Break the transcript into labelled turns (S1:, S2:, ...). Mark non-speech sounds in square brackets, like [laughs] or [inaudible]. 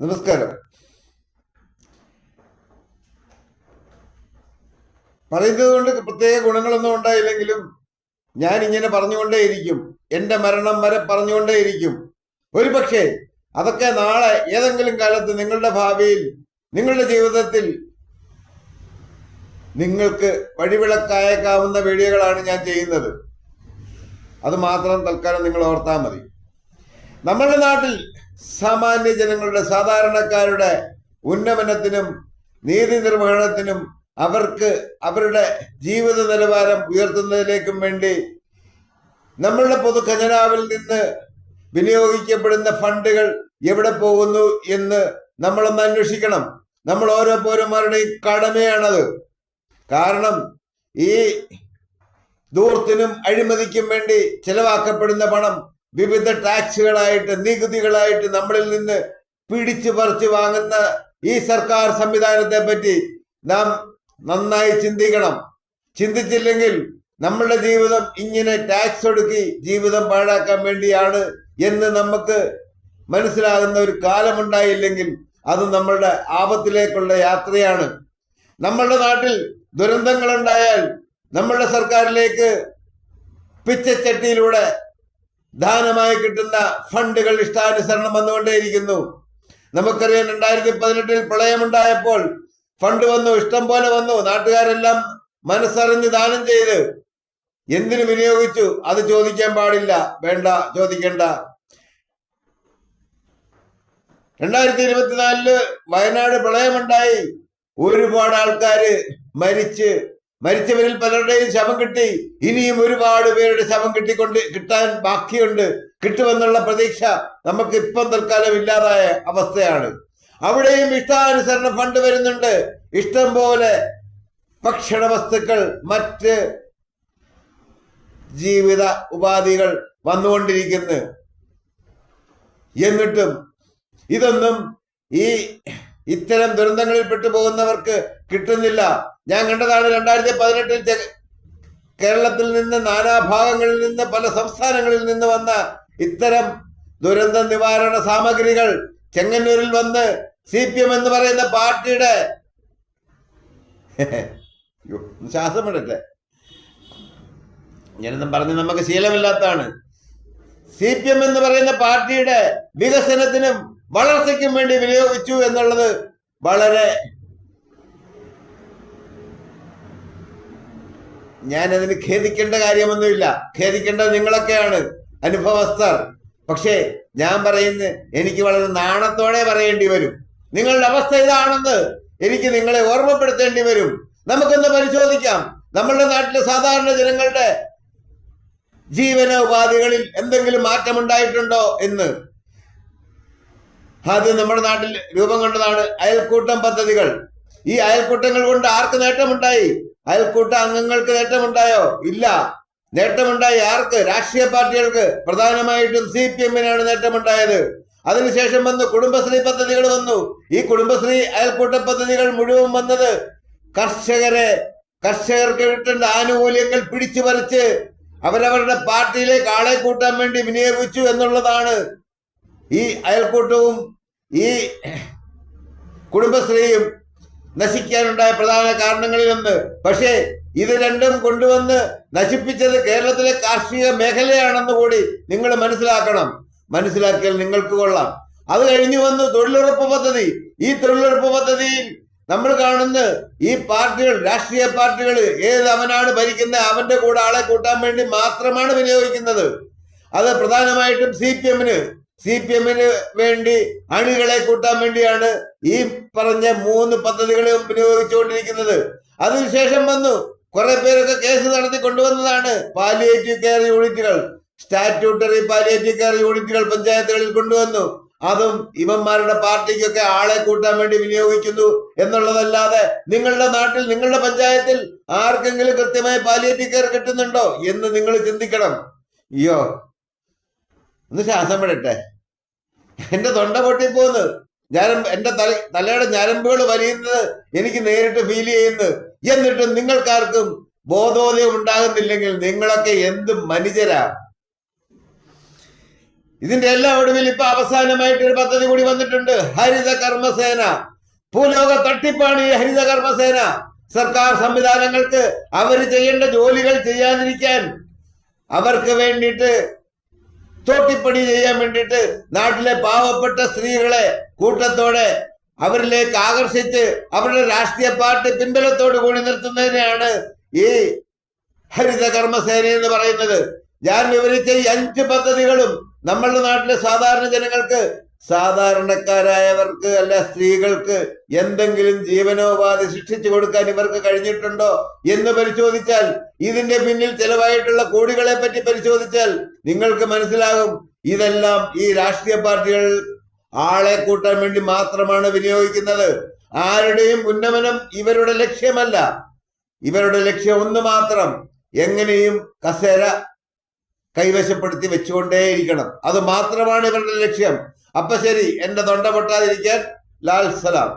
S1: നമസ്കാരം. പറയുന്നത് കൊണ്ട് പ്രത്യേക ഗുണങ്ങളൊന്നും ഉണ്ടായില്ലെങ്കിലും ഞാൻ ഇങ്ങനെ പറഞ്ഞുകൊണ്ടേയിരിക്കും. എന്റെ മരണം വരെ പറഞ്ഞുകൊണ്ടേയിരിക്കും. ഒരു പക്ഷേ അതൊക്കെ നാളെ ഏതെങ്കിലും കാലത്ത് നിങ്ങളുടെ ഭാവിയിൽ നിങ്ങളുടെ ജീവിതത്തിൽ നിങ്ങൾക്ക് വഴിവിളക്കായേക്കാവുന്ന വീഡിയോകളാണ് ഞാൻ ചെയ്യുന്നത്. അത് മാത്രം തൽക്കാലം നിങ്ങൾ ഓർത്താൽ മതി. നമ്മുടെ നാട്ടിൽ സാമാന്യ ജനങ്ങളുടെ സാധാരണക്കാരുടെ ഉന്നമനത്തിനും നീതി നിർവഹണത്തിനും അവർക്ക് അവരുടെ ജീവിത നിലവാരം ഉയർത്തുന്നതിലേക്കും വേണ്ടി നമ്മളുടെ പൊതു ഖജനാവിൽ നിന്ന് വിനിയോഗിക്കപ്പെടുന്ന ഫണ്ടുകൾ എവിടെ പോകുന്നു എന്ന് നമ്മളൊന്ന് അന്വേഷിക്കണം. നമ്മൾ ഓരോ പൗരന്മാരുടെയും കടമയാണത്. കാരണം ഈ ദൂർത്തിനും അഴിമതിക്കും വേണ്ടി ചെലവാക്കപ്പെടുന്ന പണം വിവിധ ടാക്സുകളായിട്ട് നികുതികളായിട്ട് നമ്മളിൽ നിന്ന് പിടിച്ചു പറിച്ചു വാങ്ങുന്ന ഈ സർക്കാർ സംവിധാനത്തെ പറ്റി നാം നന്നായി ചിന്തിക്കണം. ചിന്തിച്ചില്ലെങ്കിൽ നമ്മളുടെ ജീവിതം ഇങ്ങനെ ടാക്സ് ഒടുക്കി ജീവിതം പാഴാക്കാൻ വേണ്ടിയാണ് എന്ന് നമുക്ക് മനസ്സിലാകുന്ന ഒരു കാലമുണ്ടായില്ലെങ്കിൽ അത് നമ്മളുടെ ആപത്തിലേക്കുള്ള യാത്രയാണ്. നമ്മളുടെ നാട്ടിൽ ദുരന്തങ്ങൾ ഉണ്ടായാൽ നമ്മളുടെ സർക്കാരിലേക്ക് പിച്ചച്ചട്ടിയിലൂടെ ദാനമായി കിട്ടുന്ന ഫണ്ടുകൾ ഇഷ്ടാനുസരണം വന്നുകൊണ്ടേയിരിക്കുന്നു. നമുക്കറിയാം രണ്ടായിരത്തി പതിനെട്ടിൽ പ്രളയമുണ്ടായപ്പോൾ ഫണ്ട് വന്നു ഇഷ്ടം പോലെ വന്നു. നാട്ടുകാരെല്ലാം മനസ്സറിഞ്ഞ് ദാനം ചെയ്ത് എന്തിനു വിനിയോഗിച്ചു? അത് ചോദിക്കാൻ പാടില്ല. വേണ്ട ചോദിക്കേണ്ട. രണ്ടായിരത്തി ഇരുപത്തിനാലിൽ വയനാട് പ്രളയമുണ്ടായി. ഒരുപാട് ആൾക്കാര് മരിച്ച് മരിച്ചവരിൽ പലരുടെയും ശവം കിട്ടി. ഇനിയും ഒരുപാട് പേരുടെ ശവം കിട്ടിക്കൊണ്ട് കിട്ടാൻ ബാക്കിയുണ്ട്. കിട്ടുമെന്നുള്ള പ്രതീക്ഷ നമുക്ക് ഇപ്പം തൽക്കാലം ഇല്ലാതായ അവസ്ഥയാണ്. അവിടെയും ഇഷ്ടാനുസരണ ഫണ്ട് വരുന്നുണ്ട്. ഇഷ്ടം പോലെ ഭക്ഷണ വസ്തുക്കൾ മറ്റ് ജീവിത ഉപാധികൾ വന്നുകൊണ്ടിരിക്കുന്നു. എന്നിട്ടും ഇതൊന്നും ഈ ഇത്തരം ദുരന്തങ്ങളിൽ പെട്ടുപോകുന്നവർക്ക് കിട്ടുന്നില്ല. ഞാൻ കണ്ടതാണ് രണ്ടായിരത്തി പതിനെട്ടിൽ കേരളത്തിൽ നിന്ന് നാനാഭാഗങ്ങളിൽ നിന്ന് പല സംസ്ഥാനങ്ങളിൽ നിന്ന് വന്ന ഇത്തരം ദുരന്ത നിവാരണ സാമഗ്രികൾ ചെങ്ങന്നൂരിൽ വന്ന് സി പി എം എന്ന് പറയുന്ന പാർട്ടിയുടെ [laughs] ശ്വാസമിടട്ടെ ഞാനെന്നും പറഞ്ഞ് നമുക്ക് ശീലമില്ലാത്തതാണ്. സി പി എം എന്ന് പറയുന്ന പാർട്ടിയുടെ വികസനത്തിനും വളർച്ചയ്ക്കും വേണ്ടി വിനിയോഗിച്ചു എന്നുള്ളത് വളരെ ഞാൻ അതിന് ഖേദിക്കേണ്ട കാര്യമൊന്നുമില്ല. ഖേദിക്കേണ്ടത് നിങ്ങളൊക്കെയാണ്. അനുഭവസ്ഥർ. പക്ഷേ ഞാൻ പറയുന്നത് എനിക്ക് വളരെ നാണത്തോടെ പറയേണ്ടി വരും. നിങ്ങളുടെ അവസ്ഥ ഇതാണെന്ന് എനിക്ക് നിങ്ങളെ ഓർമ്മപ്പെടുത്തേണ്ടി വരും. നമുക്കൊന്ന് പരിശോധിക്കാം. നമ്മളുടെ നാട്ടിലെ സാധാരണ ജനങ്ങളുടെ ജീവന ഉപാധികളിൽ എന്തെങ്കിലും മാറ്റമുണ്ടായിട്ടുണ്ടോ എന്ന്. ആദ്യം നമ്മുടെ നാട്ടിൽ രൂപം കൊണ്ടതാണ് അയൽക്കൂട്ടം പദ്ധതികൾ. ഈ അയൽക്കൂട്ടങ്ങൾ കൊണ്ട് ആർക്ക് നേട്ടമുണ്ടായി. അയൽക്കൂട്ട അംഗങ്ങൾക്ക് നേട്ടമുണ്ടായോ? ഇല്ല. നേട്ടമുണ്ടായി ആർക്ക്? രാഷ്ട്രീയ പാർട്ടികൾക്ക്. പ്രധാനമായിട്ടും സി പി എമ്മിനാണ് നേട്ടമുണ്ടായത്. അതിനുശേഷം വന്നു കുടുംബശ്രീ പദ്ധതികൾ വന്നു. ഈ കുടുംബശ്രീ അയൽക്കൂട്ട പദ്ധതികൾ മുഴുവൻ വന്നത് കർഷകരെ കർഷകർക്ക് കിട്ടേണ്ട ആനുകൂല്യങ്ങൾ പിടിച്ചു പറിച്ച് അവരവരുടെ പാർട്ടിയിലേക്ക് ആളെ കൂട്ടാൻ വേണ്ടി വിനിയോഗിച്ചു എന്നുള്ളതാണ് ഈ അയൽക്കൂട്ടവും ഈ കുടുംബശ്രീയും നശിക്കാനുണ്ടായ പ്രധാന കാരണങ്ങളിലൊന്ന്. പക്ഷേ ഇത് രണ്ടും കൊണ്ടുവന്ന് നശിപ്പിച്ചത് കേരളത്തിലെ കാർഷിക മേഖലയാണെന്ന് കൂടി നിങ്ങൾ മനസ്സിലാക്കണം. മനസ്സിലാക്കിയാൽ നിങ്ങൾക്ക് കൊള്ളാം. അത് കഴിഞ്ഞു വന്ന് തൊഴിലുറപ്പ് പദ്ധതി. ഈ തൊഴിലുറപ്പ് പദ്ധതിയിൽ നമ്മൾ കാണുന്ന ഈ പാർട്ടികൾ രാഷ്ട്രീയ പാർട്ടികൾ ഏത് അവനാണ് ഭരിക്കുന്നത് അവന്റെ കൂടെ ആളെ കൂട്ടാൻ വേണ്ടി മാത്രമാണ് വിനിയോഗിക്കുന്നത്. അത് പ്രധാനമായിട്ടും സി പി എമ്മിന് സി പി എമ്മിന് വേണ്ടി അണികളെ കൂട്ടാൻ വേണ്ടിയാണ് ഈ പറഞ്ഞ മൂന്ന് പദ്ധതികളും വിനിയോഗിച്ചുകൊണ്ടിരിക്കുന്നത് അതിനുശേഷം വന്നു. കുറെ പേരൊക്കെ കേസ് നടത്തി കൊണ്ടുവന്നതാണ്. പാലിയേറ്റീവ് കെയർ യൂണിറ്റുകൾ സ്റ്റാറ്റ്യൂട്ടറി പാലിയേറ്റീവ് കെയർ യൂണിറ്റുകൾ പഞ്ചായത്തുകളിൽ കൊണ്ടുവന്നു. അതും ഇവന്മാരുടെ പാർട്ടിക്കൊക്കെ ആളെ കൂട്ടാൻ വേണ്ടി വിനിയോഗിക്കുന്നു എന്നുള്ളതല്ലാതെ നിങ്ങളുടെ നാട്ടിൽ നിങ്ങളുടെ പഞ്ചായത്തിൽ ആർക്കെങ്കിലും കൃത്യമായി പാലിയേറ്റീവ് കെയർ കിട്ടുന്നുണ്ടോ എന്ന് നിങ്ങൾ ചിന്തിക്കണം. അയ്യോ ഒന്ന് ശ്വാസം വിടട്ടെ. എന്റെ തൊണ്ട പൊട്ടിപ്പോകുന്നത്. ഞാൻ എന്റെ തല തലയുടെ ഞരമ്പുകൾ വലിയുന്നത് എനിക്ക് നേരിട്ട് ഫീൽ ചെയ്യുന്നത്. എന്നിട്ടും നിങ്ങൾക്കാർക്കും ബോധോദയം ഉണ്ടാകുന്നില്ലെങ്കിൽ നിങ്ങളൊക്കെ എന്ത് മനുഷ്യരാ ഇതിന്റെ എല്ലാം ഒടുവിൽ ഇപ്പൊ അവസാനമായിട്ട് ഒരു പദ്ധതി കൂടി വന്നിട്ടുണ്ട്. ഹരിത കർമ്മസേന. ഭൂലോക തട്ടിപ്പാണ് ഈ ഹരിത കർമ്മസേന. സർക്കാർ സംവിധാനങ്ങൾക്ക് അവർ ചെയ്യേണ്ട ജോലികൾ ചെയ്യാതിരിക്കാൻ അവർക്ക് വേണ്ടിയിട്ട് തോട്ടിപ്പണി ചെയ്യാൻ വേണ്ടിയിട്ട് നാട്ടിലെ പാവപ്പെട്ട സ്ത്രീകളെ കൂട്ടത്തോടെ അവരിലേക്ക് ആകർഷിച്ച് അവരുടെ രാഷ്ട്രീയ പാർട്ടി പിൻബലത്തോട് കൂടി നിർത്തുന്നതിനെയാണ് ഈ ഹരിത കർമ്മസേന എന്ന് പറയുന്നത്. ഞാൻ വിവരിച്ച ഈ അഞ്ച് പദ്ധതികളും നമ്മളുടെ നാട്ടിലെ സാധാരണ ജനങ്ങൾക്ക് സാധാരണക്കാരായവർക്ക് അല്ല സ്ത്രീകൾക്ക് എന്തെങ്കിലും ജീവനോപാധി സൃഷ്ടിച്ചു കൊടുക്കാൻ ഇവർക്ക് കഴിഞ്ഞിട്ടുണ്ടോ എന്ന് പരിശോധിച്ചാൽ ഇതിന്റെ പിന്നിൽ ചെലവായിട്ടുള്ള കോടികളെ പറ്റി പരിശോധിച്ചാൽ നിങ്ങൾക്ക് മനസ്സിലാകും ഇതെല്ലാം ഈ രാഷ്ട്രീയ പാർട്ടികൾ ആളെ കൂട്ടാൻ വേണ്ടി മാത്രമാണ് വിനിയോഗിക്കുന്നത്. ആരുടെയും ഉന്നമനം ഇവരുടെ ലക്ഷ്യമല്ല. ഇവരുടെ ലക്ഷ്യം ഒന്ന് മാത്രം എങ്ങനെയും കസേര കൈവശപ്പെടുത്തി വെച്ചുകൊണ്ടേയിരിക്കണം. അത് മാത്രമാണ് ഇവരുടെ ലക്ഷ്യം. അപ്പൊ ശരി എന്റെ തൊണ്ട പൊട്ടാതിരിക്കാൻ ലാൽ സലാം.